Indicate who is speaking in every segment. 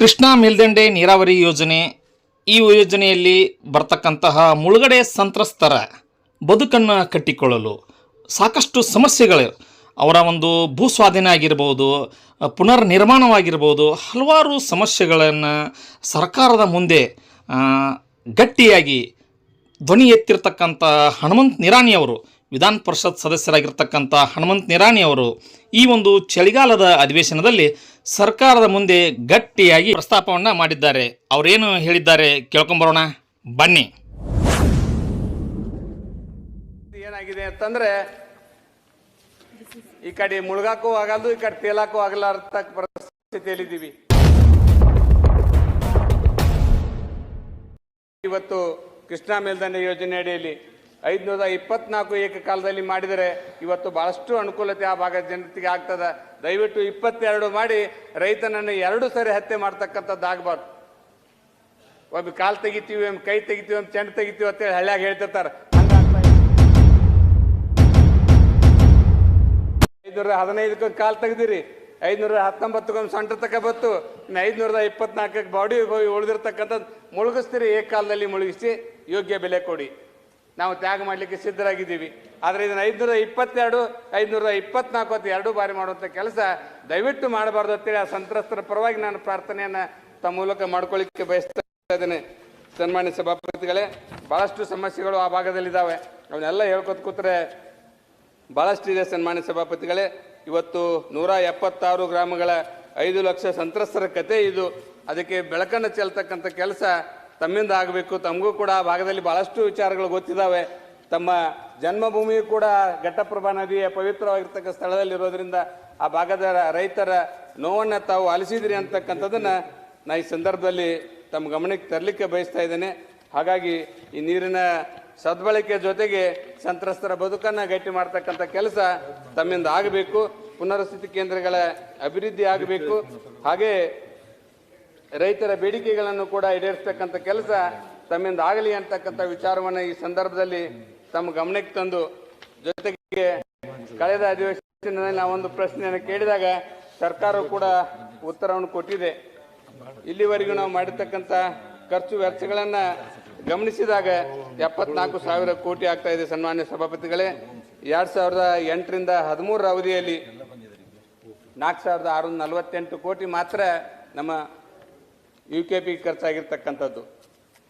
Speaker 1: ಕೃಷ್ಣಾ ಮೇಲ್ದಂಡೆ ನೀರಾವರಿ ಯೋಜನೆ. ಈ ಯೋಜನೆಯಲ್ಲಿ ಬರ್ತಕ್ಕಂತಹ ಮುಳುಗಡೆ ಸಂತ್ರಸ್ತರ ಬದುಕನ್ನು ಕಟ್ಟಿಕೊಳ್ಳಲು ಸಾಕಷ್ಟು ಸಮಸ್ಯೆಗಳು. ಅವರ ಒಂದು ಭೂ ಸ್ವಾಧೀನ ಆಗಿರ್ಬೋದು ಪುನರ್ ನಿರ್ಮಾಣವಾಗಿರ್ಬೋದು ಹಲವಾರು ಸಮಸ್ಯೆಗಳನ್ನು ಸರ್ಕಾರದ ಮುಂದೆ ಗಟ್ಟಿಯಾಗಿ ಧ್ವನಿ ಎತ್ತಿರ್ತಕ್ಕಂಥ ಹನುಮಂತ್ ನಿರಾಣಿ ಅವರು ವಿಧಾನ ಪರಿಷತ್ ಸದಸ್ಯರಾಗಿರ್ತಕ್ಕಂಥ ಹನುಮಂತ್ ನಿರಾಣಿ ಅವರು ಈ ಒಂದು ಚಳಿಗಾಲದ ಅಧಿವೇಶನದಲ್ಲಿ ಸರ್ಕಾರದ ಮುಂದೆ ಗಟ್ಟಿಯಾಗಿ ಪ್ರಸ್ತಾಪವನ್ನು ಮಾಡಿದ್ದಾರೆ. ಅವರೇನು ಹೇಳಿದ್ದಾರೆ ಕೇಳ್ಕೊಂಬರೋಣ. ಬನ್ನಿ.
Speaker 2: ಏನಾಗಿದೆ ಅಂತಂದ್ರೆ ಈ ಕಡೆ ಮುಳುಗಾಕೂ ಆಗಲ್ದು, ಈ ಕಡೆ ತೇಲಾಕೂ ಆಗಲಾರ್ದ ಪರಿಸ್ಥಿತಿಯಲ್ಲಿದ್ದೀವಿ. ಇವತ್ತು ಕೃಷ್ಣಾ ಮೇಲ್ದಂಡೆ ಯೋಜನೆ ಅಡಿಯಲ್ಲಿ ಐದುನೂರ ಇಪ್ಪತ್ನಾಲ್ಕು ಏಕಕಾಲದಲ್ಲಿ ಮಾಡಿದರೆ ಇವತ್ತು ಭಾಳಷ್ಟು ಅನುಕೂಲತೆ ಆ ಭಾಗದ ಜನತೆಗೆ ಆಗ್ತದೆ. ದಯವಿಟ್ಟು ಇಪ್ಪತ್ತೆರಡು ಮಾಡಿ ರೈತನನ್ನು ಎರಡು ಸರಿ ಹತ್ಯೆ ಮಾಡ್ತಕ್ಕಂಥದ್ದು ಆಗಬಾರ್ದು. ಒಬ್ಬ ಕಾಲು ತೆಗಿತೀವಿ ಒಮ್ಮೆ ಕೈ ತೆಗಿತೀವಿ ಒಮ್ಮೆ ಚೆಂಡು ತೆಗಿತೀವಿ ಅಂತೇಳಿ ಹಳ್ಳ್ಯಾಗ ಹೇಳ್ತಿರ್ತಾರೆ. ಐದುನೂರ ಹದಿನೈದಕ್ಕೊಂದು ಕಾಲು ತೆಗ್ದಿರಿ. ಐದುನೂರ ಹತ್ತೊಂಬತ್ತಕ್ಕೊಮ್ಮೆ ಸೊಂಟ ತಕ ಬತ್ತು. ಐನೂರದ ಇಪ್ಪತ್ನಾಲ್ಕಕ್ಕೆ ಬಾಡಿ ಉಳಿದಿರ್ತಕ್ಕಂಥದ್ದು ಮುಳುಗಿಸ್ತೀರಿ. ಏಕಕಾಲದಲ್ಲಿ ಮುಳುಗಿಸಿ ಯೋಗ್ಯ ಬೆಲೆ ಕೊಡಿ. ನಾವು ತ್ಯಾಗ ಮಾಡಲಿಕ್ಕೆ ಸಿದ್ಧರಾಗಿದ್ದೀವಿ. ಆದರೆ ಇದನ್ನು ಐದುನೂರ ಇಪ್ಪತ್ತೆರಡು, ಐದುನೂರ ಇಪ್ಪತ್ನಾಲ್ಕು ಅಂತ ಎರಡು ಬಾರಿ ಮಾಡುವಂಥ ಕೆಲಸ ದಯವಿಟ್ಟು ಮಾಡಬಾರ್ದು ಅಂತೇಳಿ ಆ ಸಂತ್ರಸ್ತರ ಪರವಾಗಿ ನಾನು ಪ್ರಾರ್ಥನೆಯನ್ನು ತಮ್ಮ ಮೂಲಕ ಮಾಡ್ಕೊಳ್ಳಿಕ್ಕೆ ಬಯಸ್ತಾ ಇದ್ದೇನೆ. ಸನ್ಮಾನ್ಯ ಸಭಾಪತಿಗಳೇ ಭಾಳಷ್ಟು ಸಮಸ್ಯೆಗಳು ಆ ಭಾಗದಲ್ಲಿದ್ದಾವೆ. ಅವನ್ನೆಲ್ಲ ಹೇಳ್ಕೊತ ಕೂತ್ರೆ ಭಾಳಷ್ಟು ಇದೆ ಸನ್ಮಾನ್ಯ ಸಭಾಪತಿಗಳೇ. ಇವತ್ತು ನೂರ ಎಪ್ಪತ್ತಾರು ಗ್ರಾಮಗಳ ಐದು ಲಕ್ಷ ಸಂತ್ರಸ್ತರ ಕತೆ ಇದು. ಅದಕ್ಕೆ ಬೆಳಕನ್ನು ಚೆಲ್ತಕ್ಕಂಥ ಕೆಲಸ ತಮ್ಮಿಂದ ಆಗಬೇಕು, ತಮಗೂ ಕೂಡ ಆ ಭಾಗದಲ್ಲಿ ಬಹಳಷ್ಟು ವಿಚಾರಗಳು ಗೊತ್ತಿದ್ದಾವೆ ತಮ್ಮ ಜನ್ಮಭೂಮಿಯು ಕೂಡ ಘಟ್ಟಪ್ರಭಾ ನದಿಯ ಪವಿತ್ರವಾಗಿರ್ತಕ್ಕ ಸ್ಥಳದಲ್ಲಿರೋದ್ರಿಂದ ಆ ಭಾಗದ ರೈತರ ನೋವನ್ನು ತಾವು ಆಲಿಸಿದ್ರಿ ಅಂತಕ್ಕಂಥದ್ದನ್ನ ನಾ ಈ ಸಂದರ್ಭದಲ್ಲಿ ತಮ್ಮ ಗಮನಕ್ಕೆ ತರಲಿಕ್ಕೆ ಬಯಸ್ತಾ ಇದ್ದೇನೆ. ಹಾಗಾಗಿ ಈ ನೀರಿನ ಸದ್ಬಳಕೆ ಜೊತೆಗೆ ಸಂತ್ರಸ್ತರ ಬದುಕನ್ನು ಗಟ್ಟಿ ಮಾಡ್ತಕ್ಕಂಥ ಕೆಲಸ ತಮ್ಮಿಂದ ಆಗಬೇಕು. ಪುನರ್ವಸತಿ ಕೇಂದ್ರಗಳ ಅಭಿವೃದ್ಧಿ ಆಗಬೇಕು. ಹಾಗೆ ರೈತರ ಬೇಡಿಕೆಗಳನ್ನು ಕೂಡ ಈಡೇರಿಸ್ತಕ್ಕಂಥ ಕೆಲಸ ತಮ್ಮಿಂದ ಆಗಲಿ ಅಂತಕ್ಕಂಥ ವಿಚಾರವನ್ನು ಈ ಸಂದರ್ಭದಲ್ಲಿ ತಮ್ಮ ಗಮನಕ್ಕೆ ತಂದು ಜೊತೆಗೆ ಕಳೆದ ಅಧಿವೇಶನದಲ್ಲಿ ಒಂದು ಪ್ರಶ್ನೆಯನ್ನು ಕೇಳಿದಾಗ ಸರ್ಕಾರವು ಕೂಡ ಉತ್ತರವನ್ನು ಕೊಟ್ಟಿದೆ. ಇಲ್ಲಿವರೆಗೂ ನಾವು ಮಾಡಿರ್ತಕ್ಕಂಥ ಖರ್ಚು ವೆಚ್ಚಗಳನ್ನು ಗಮನಿಸಿದಾಗ ಎಪ್ಪತ್ನಾಲ್ಕು ಸಾವಿರ ಕೋಟಿ ಆಗ್ತಾ ಇದೆ ಸನ್ಮಾನ್ಯ ಸಭಾಪತಿಗಳೇ. ಎರಡ್ ಸಾವಿರದ ಎಂಟರಿಂದ ಹದಿಮೂರರ ಅವಧಿಯಲ್ಲಿ ನಾಲ್ಕು ಸಾವಿರದ ಆರುನೂರ ನಲವತ್ತೆಂಟು ಕೋಟಿ ಮಾತ್ರ ನಮ್ಮ ಯು ಕೆ ಪಿ ಖರ್ಚಾಗಿರ್ತಕ್ಕಂಥದ್ದು.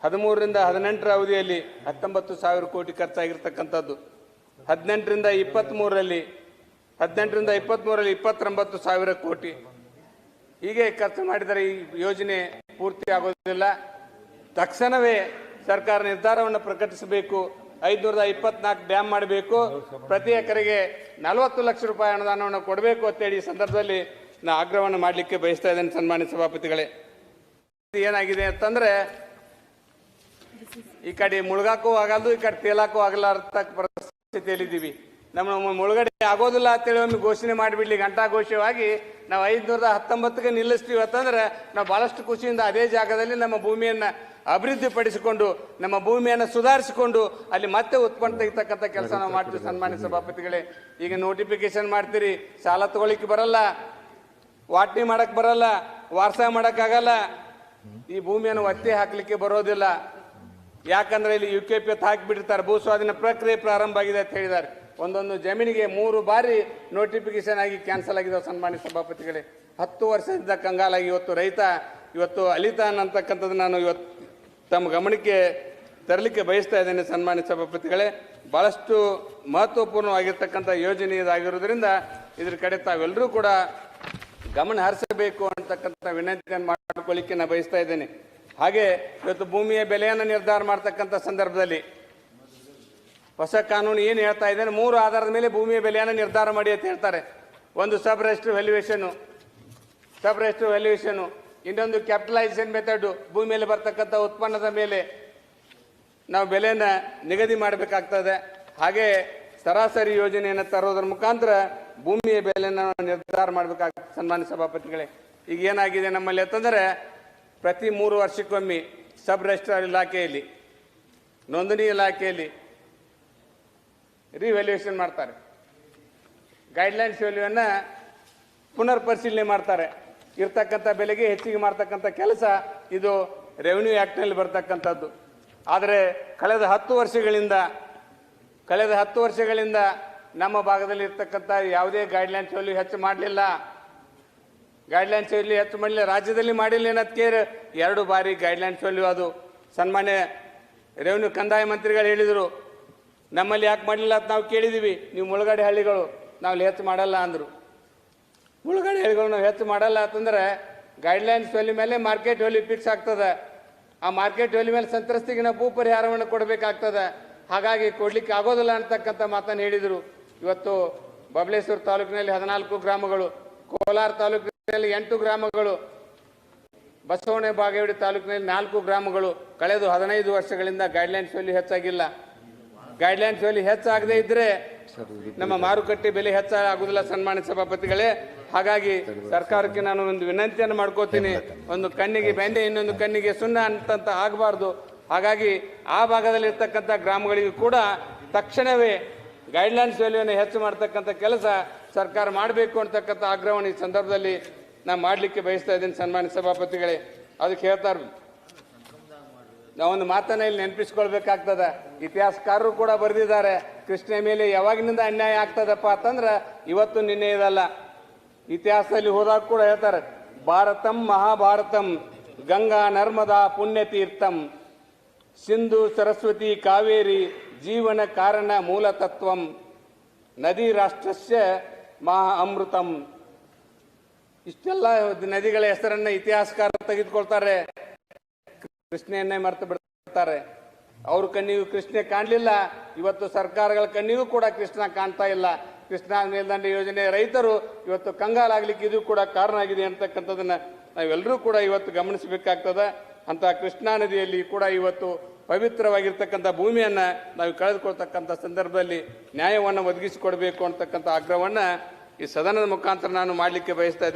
Speaker 2: ಹದಿಮೂರರಿಂದ ಹದಿನೆಂಟರ ಅವಧಿಯಲ್ಲಿ ಹತ್ತೊಂಬತ್ತು ಸಾವಿರ ಕೋಟಿ ಖರ್ಚಾಗಿರ್ತಕ್ಕಂಥದ್ದು. ಹದಿನೆಂಟರಿಂದ ಇಪ್ಪತ್ತ್ಮೂರರಲ್ಲಿ ಹದಿನೆಂಟರಿಂದ ಇಪ್ಪತ್ತ್ಮೂರರಲ್ಲಿ ಇಪ್ಪತ್ತೊಂಬತ್ತು ಸಾವಿರ ಕೋಟಿ. ಹೀಗೆ ಖರ್ಚು ಮಾಡಿದರೆ ಈ ಯೋಜನೆ ಪೂರ್ತಿ ಆಗೋದಿಲ್ಲ. ತಕ್ಷಣವೇ ಸರ್ಕಾರ ನಿರ್ಧಾರವನ್ನು ಪ್ರಕಟಿಸಬೇಕು. ಐದುನೂರದ ಇಪ್ಪತ್ನಾಲ್ಕು ಡ್ಯಾಮ್ ಮಾಡಬೇಕು. ಪ್ರತಿ ಎಕರೆಗೆ ನಲವತ್ತು ಲಕ್ಷ ರೂಪಾಯಿ ಅನುದಾನವನ್ನು ಕೊಡಬೇಕು ಅಂತೇಳಿ ಈ ಸಂದರ್ಭದಲ್ಲಿ ನಾನು ಆಗ್ರಹವನ್ನು ಮಾಡಲಿಕ್ಕೆ ಬಯಸ್ತಾ ಇದ್ದೇನೆ ಸನ್ಮಾನ್ಯ ಸಭಾಪತಿಗಳೇ. ಏನಾಗಿದೆ ಅಂತಂದ್ರೆ, ಈ ಕಡೆ ಮುಳುಗಾಕೂ ಆಗಲ್ದು, ಈ ಕಡೆ ತೇಲಾಕೂ ಆಗಲಾರ್ದ ಪರಿಸ್ಥಿತಿಯಲ್ಲಿದ್ದೀವಿ. ನಮ್ಮ ನಮ್ಮ ಮುಳುಗಡೆ ಆಗೋದಿಲ್ಲ ಅಂತೇಳಿ ಒಂದು ಘೋಷಣೆ ಮಾಡಿಬಿಡ್ಲಿ, ಘಂಟಾಘೋಷವಾಗಿ ನಾವು ಐದುನೂರದ ಹತ್ತೊಂಬತ್ತಕ್ಕೆ ನಿಲ್ಲಿಸ್ತೀವಿ ಅಂತಂದ್ರೆ, ನಾವು ಭಾಳಷ್ಟು ಖುಷಿಯಿಂದ ಅದೇ ಜಾಗದಲ್ಲಿ ನಮ್ಮ ಭೂಮಿಯನ್ನ ಅಭಿವೃದ್ಧಿಪಡಿಸಿಕೊಂಡು, ನಮ್ಮ ಭೂಮಿಯನ್ನು ಸುಧಾರಿಸಿಕೊಂಡು, ಅಲ್ಲಿ ಮತ್ತೆ ಉತ್ಪನ್ನ ತೆಗಿತಕ್ಕಂಥ ಕೆಲಸ ನಾವು ಮಾಡ್ತೀವಿ, ಸನ್ಮಾನ್ಯ ಸಭಾಪತಿಗಳೇ. ಈಗ ನೋಟಿಫಿಕೇಶನ್ ಮಾಡ್ತೀರಿ, ಸಾಲ ತಗೊಳ್ಳಿಕ್ಕೆ ಬರಲ್ಲ, ವಾಟ್ನಿ ಮಾಡಕ್ಕೆ ಬರಲ್ಲ ವಾರ್ಸ ಮಾಡೋಕ್ಕಾಗಲ್ಲ ಈ ಭೂಮಿಯನ್ನು ಒತ್ತಿ ಹಾಕ್ಲಿಕ್ಕೆ ಬರೋದಿಲ್ಲ. ಯಾಕಂದ್ರೆ ಇಲ್ಲಿ ಯು ಕೆ ಪಿ ಹಾಕಿಬಿಟ್ಟಿರ್ತಾರೆ. ಭೂ ಸ್ವಾಧೀನ ಪ್ರಕ್ರಿಯೆ ಪ್ರಾರಂಭ ಆಗಿದೆ ಅಂತ ಹೇಳಿದ್ದಾರೆ. ಒಂದೊಂದು ಜಮೀನಿಗೆ ಮೂರು ಬಾರಿ ನೋಟಿಫಿಕೇಶನ್ ಆಗಿ ಕ್ಯಾನ್ಸಲ್ ಆಗಿದೆ ಸನ್ಮಾನ್ಯ ಸಭಾಪತಿಗಳೇ ಹತ್ತು ವರ್ಷದಿಂದ ಕಂಗಾಲಾಗಿ ಇವತ್ತು ರೈತ, ಇವತ್ತು ಅಲಿತ ಅನ್ನತಕ್ಕಂಥದ್ದು ನಾನು ಇವತ್ತು ತಮ್ಮ ಗಮನಕ್ಕೆ ತರಲಿಕ್ಕೆ ಬಯಸ್ತಾ ಇದ್ದೇನೆ ಸನ್ಮಾನ್ಯ ಸಭಾಪತಿಗಳೇ. ಬಹಳಷ್ಟು ಮಹತ್ವಪೂರ್ಣವಾಗಿರ್ತಕ್ಕಂಥ ಯೋಜನೆ ಇದಾಗಿರೋದ್ರಿಂದ ಇದ್ರ ಕಡೆ ತಾವೆಲ್ಲರೂ ಕೂಡ ಗಮನ ಹರಿಸಬೇಕು ಅಂತಕ್ಕಂಥ ವಿನಂತಿಯನ್ನು ಮಾಡಿಕೊಳ್ಳಿಕ್ಕೆ ನಾನು ಬಯಸ್ತಾ ಇದ್ದೇನೆ. ಹಾಗೆ ಇವತ್ತು ಭೂಮಿಯ ಬೆಲೆಯನ್ನು ನಿರ್ಧಾರ ಮಾಡ್ತಕ್ಕಂಥ ಸಂದರ್ಭದಲ್ಲಿ ಹೊಸ ಕಾನೂನು ಏನು ಹೇಳ್ತಾ ಇದ್ದೇನೆ ಮೂರು ಆಧಾರದ ಮೇಲೆ ಭೂಮಿಯ ಬೆಲೆಯನ್ನು ನಿರ್ಧಾರ ಮಾಡಿ ಅಂತ ಹೇಳ್ತಾರೆ. ಒಂದು ಸಬ್ ರೆಸ್ಟ್ರಿ ವ್ಯಾಲ್ಯೂಯೇಷನು ಸಬ್ ರೆಸ್ಟ್ರಿ ವ್ಯಾಲ್ಯೂಯೇಷನು ಇನ್ನೊಂದು ಕ್ಯಾಪಿಟಲೈಸೇಷನ್ ಮೆಥಡ್, ಭೂಮಿಯಲ್ಲಿ ಬರ್ತಕ್ಕಂಥ ಉತ್ಪನ್ನದ ಮೇಲೆ ನಾವು ಬೆಲೆಯನ್ನು ನಿಗದಿ ಮಾಡಬೇಕಾಗ್ತದೆ. ಹಾಗೆ ಸರಾಸರಿ ಯೋಜನೆಯನ್ನು ತರೋದ್ರ ಮುಖಾಂತರ ಭೂಮಿಯ ಬೆಲೆಯನ್ನು ನಿರ್ಧಾರ ಮಾಡಬೇಕಾಗ್ತದೆ ಸನ್ಮಾನ್ಯ ಸಭಾಪತಿಗಳೇ. ಈಗ ಏನಾಗಿದೆ ನಮ್ಮಲ್ಲಿ ಅಂತಂದರೆ ಪ್ರತಿ ಮೂರು ವರ್ಷಕ್ಕೊಮ್ಮೆ ಸಬ್ ರಿಜಿಸ್ಟ್ರಾರ್ ಇಲಾಖೆಯಲ್ಲಿ, ನೋಂದಣಿ ಇಲಾಖೆಯಲ್ಲಿ ರಿವ್ಯಾಲ್ಯೂಯೇಷನ್ ಮಾಡ್ತಾರೆ. ಗೈಡ್ಲೈನ್ಸ್ ವ್ಯಾಲ್ಯೂವನ್ನು ಪುನರ್ ಪರಿಶೀಲನೆ ಮಾಡ್ತಾರೆ. ಇರ್ತಕ್ಕಂಥ ಬೆಲೆಗೆ ಹೆಚ್ಚಿಗೆ ಮಾಡ್ತಕ್ಕಂಥ ಕೆಲಸ ಇದು ರೆವಿನ್ಯೂ ಆ್ಯಕ್ಟ್ನಲ್ಲಿ ಬರ್ತಕ್ಕಂಥದ್ದು. ಆದರೆ ಕಳೆದ ಹತ್ತು ವರ್ಷಗಳಿಂದ, ಕಳೆದ ಹತ್ತು ವರ್ಷಗಳಿಂದ ನಮ್ಮ ಭಾಗದಲ್ಲಿ ಇರ್ತಕ್ಕಂಥ ಯಾವುದೇ ಗೈಡ್ಲೈನ್ಸ್ ವ್ಯಾಲ್ಯೂ ಹೆಚ್ಚು ಮಾಡಲಿಲ್ಲ. ಗೈಡ್ಲೈನ್ಸ್ ಇರಲಿ ಹೆಚ್ಚು ಮಾಡಲಿ ರಾಜ್ಯದಲ್ಲಿ ಮಾಡಿಲ್ಲ ಏನದಕ್ಕೆ ಎರಡು ಬಾರಿ ಗೈಡ್ಲೈನ್ಸ್ ಅಲ್ಲಿ ಅದು. ಸನ್ಮಾನ್ಯ ರೆವೆನ್ಯೂ ಕಂದಾಯ ಮಂತ್ರಿಗಳು ಹೇಳಿದರು, ನಮ್ಮಲ್ಲಿ ಯಾಕೆ ಮಾಡಲಿಲ್ಲ ಅಂತ ನಾವು ಕೇಳಿದ್ದೀವಿ ನೀವು ಮುಳುಗಡೆ ಹಳ್ಳಿಗಳು, ನಾವು ಹೆಚ್ಚು ಮಾಡಲ್ಲ ಅಂದರು. ಮುಳುಗಡೆ ಹಳ್ಳಿಗಳು ನಾವು ಹೆಚ್ಚು ಮಾಡಲ್ಲ ಅಂತಂದ್ರೆ ಗೈಡ್ಲೈನ್ಸ್ ವ್ಯಾಲ್ಯೂ ಮೇಲೆ ಮಾರ್ಕೆಟ್ ವ್ಯಾಲ್ಯೂ ಫಿಕ್ಸ್ ಆಗ್ತದೆ. ಆ ಮಾರ್ಕೆಟ್ ವ್ಯಾಲ್ಯೂ ಮೇಲೆ ಸಂತ್ರಸ್ತಿಗೆ ನಾವು ಭೂ ಪರಿಹಾರವನ್ನು ಕೊಡಬೇಕಾಗ್ತದೆ. ಹಾಗಾಗಿ ಕೊಡಲಿಕ್ಕೆ ಆಗೋದಿಲ್ಲ ಅಂತಕ್ಕಂಥ ಮಾತನ್ನು ಹೇಳಿದರು. ಇವತ್ತು ಬಬಲೇಶ್ವರ ತಾಲೂಕಿನಲ್ಲಿ ಹದಿನಾಲ್ಕು ಗ್ರಾಮಗಳು, ಕೋಲಾರ ತಾಲೂಕಿನಲ್ಲಿ ಎಂಟು ಗ್ರಾಮಗಳು. ಬಸವಣೆ ಬಾಗೇವಾಡಿ ತಾಲೂಕಿನಲ್ಲಿ ನಾಲ್ಕು ಗ್ರಾಮಗಳು. ಕಳೆದು ಹದಿನೈದು ವರ್ಷಗಳಿಂದ ಗೈಡ್ಲೈನ್ಸ್ ವ್ಯಾಲ್ಯೂ ಹೆಚ್ಚಾಗಿಲ್ಲ. ಗೈಡ್ಲೈನ್ಸ್ ವ್ಯಾಲ್ಯೂ ಹೆಚ್ಚಾಗದೇ ಇದ್ರೆ ನಮ್ಮ ಮಾರುಕಟ್ಟೆ ಬೆಲೆ ಹೆಚ್ಚಾಗುವುದಿಲ್ಲ ಸನ್ಮಾನ್ಯ ಸಭಾಪತಿಗಳೇ. ಹಾಗಾಗಿ ಸರ್ಕಾರಕ್ಕೆ ನಾನು ಒಂದು ವಿನಂತಿಯನ್ನು ಮಾಡ್ಕೋತೀನಿ. ಒಂದು ಕಣ್ಣಿಗೆ ಬೆಂಡೆ, ಇನ್ನೊಂದು ಕಣ್ಣಿಗೆ ಸುಣ್ಣ ಅಂತಂತ ಆಗಬಾರ್ದು. ಹಾಗಾಗಿ ಆ ಭಾಗದಲ್ಲಿ ಇರ್ತಕ್ಕಂಥ ಗ್ರಾಮಗಳಿಗೂ ಕೂಡ ತಕ್ಷಣವೇ ಗೈಡ್ಲೈನ್ಸ್ ವ್ಯಾಲ್ಯೂನ ಹೆಚ್ಚು ಮಾಡ್ತಕ್ಕಂಥ ಕೆಲಸ ಸರ್ಕಾರ ಮಾಡಬೇಕು ಅಂತಕ್ಕಂಥ ಆಗ್ರಹವನ್ನು ಈ ಸಂದರ್ಭದಲ್ಲಿ ನಾನು ಮಾಡಲಿಕ್ಕೆ ಬಯಸ್ತಾ ಇದ್ದೀನಿ ಸನ್ಮಾನ್ಯ ಸಭಾಪತಿಗಳೇ. ಅದಕ್ಕೆ ಹೇಳ್ತಾರೆ ನಾವೊಂದು ಮಾತನ್ನ ಇಲ್ಲಿ ನೆನಪಿಸ್ಕೊಳ್ಬೇಕಾಗ್ತದ. ಇತಿಹಾಸಕಾರರು ಕೂಡ ಬರೆದಿದ್ದಾರೆ. ಕೃಷ್ಣ ಮೇಲೆ ಯಾವಾಗಿನಿಂದ ಅನ್ಯಾಯ ಆಗ್ತದಪ್ಪ ಅಂತಂದ್ರೆ ಇವತ್ತು ನಿನ್ನೆ ಇದಲ್ಲ ಇತಿಹಾಸದಲ್ಲಿ ಹೋದಾಗ ಕೂಡ ಹೇಳ್ತಾರೆ, ಭಾರತಂ ಮಹಾಭಾರತಂ ಗಂಗಾ ನರ್ಮದಾ ಪುಣ್ಯತೀರ್ಥಂ ಸಿಂಧು ಸರಸ್ವತಿ ಕಾವೇರಿ ಜೀವನ ಕಾರಣ ಮೂಲತತ್ವಂ ನದಿ ರಾಷ್ಟ್ರಸ್ಯ ಮಹಾ ಅಮೃತಂ. ಇಷ್ಟೆಲ್ಲ ನದಿಗಳ ಹೆಸರನ್ನ ಇತಿಹಾಸಕಾರ ತೆಗೆದುಕೊಳ್ತಾರೆ. ಕೃಷ್ಣೆಯನ್ನೇ ಮರೆತು ಬಿಡ್ತಾರೆ. ಅವ್ರ ಕಣ್ಣಿಗೂ ಕೃಷ್ಣ ಕಾಣಲಿಲ್ಲ. ಇವತ್ತು ಸರ್ಕಾರಗಳ ಕಣ್ಣಿಗೂ ಕೂಡ ಕೃಷ್ಣ ಕಾಣ್ತಾ ಇಲ್ಲ. ಕೃಷ್ಣ ಮೇಲ್ದಂಡೆ ಯೋಜನೆ ರೈತರು ಇವತ್ತು ಕಂಗಾಲಾಗ್ಲಿಕ್ಕೆ ಇದು ಕೂಡ ಕಾರಣ ಆಗಿದೆ ಅಂತಕ್ಕಂಥದ್ದನ್ನ ನಾವೆಲ್ಲರೂ ಕೂಡ ಇವತ್ತು ಗಮನಿಸಬೇಕಾಗ್ತದ. ಅಂತ ಕೃಷ್ಣಾ ನದಿಯಲ್ಲಿ ಕೂಡ ಇವತ್ತು ಪವಿತ್ರವಾಗಿರ್ತಕ್ಕಂಥ ಭೂಮಿಯನ್ನ ನಾವು ಕಳೆದುಕೊಳ್ತಕ್ಕಂಥ ಸಂದರ್ಭದಲ್ಲಿ ನ್ಯಾಯವನ್ನು ಒದಗಿಸಿಕೊಡಬೇಕು ಅಂತಕ್ಕಂಥ ಆಗ್ರಹವನ್ನ ಈ ಸದನದ ಮುಖಾಂತರ ನಾನು ಮಾಡಲಿಕ್ಕೆ ಬಯಸ್ತಾ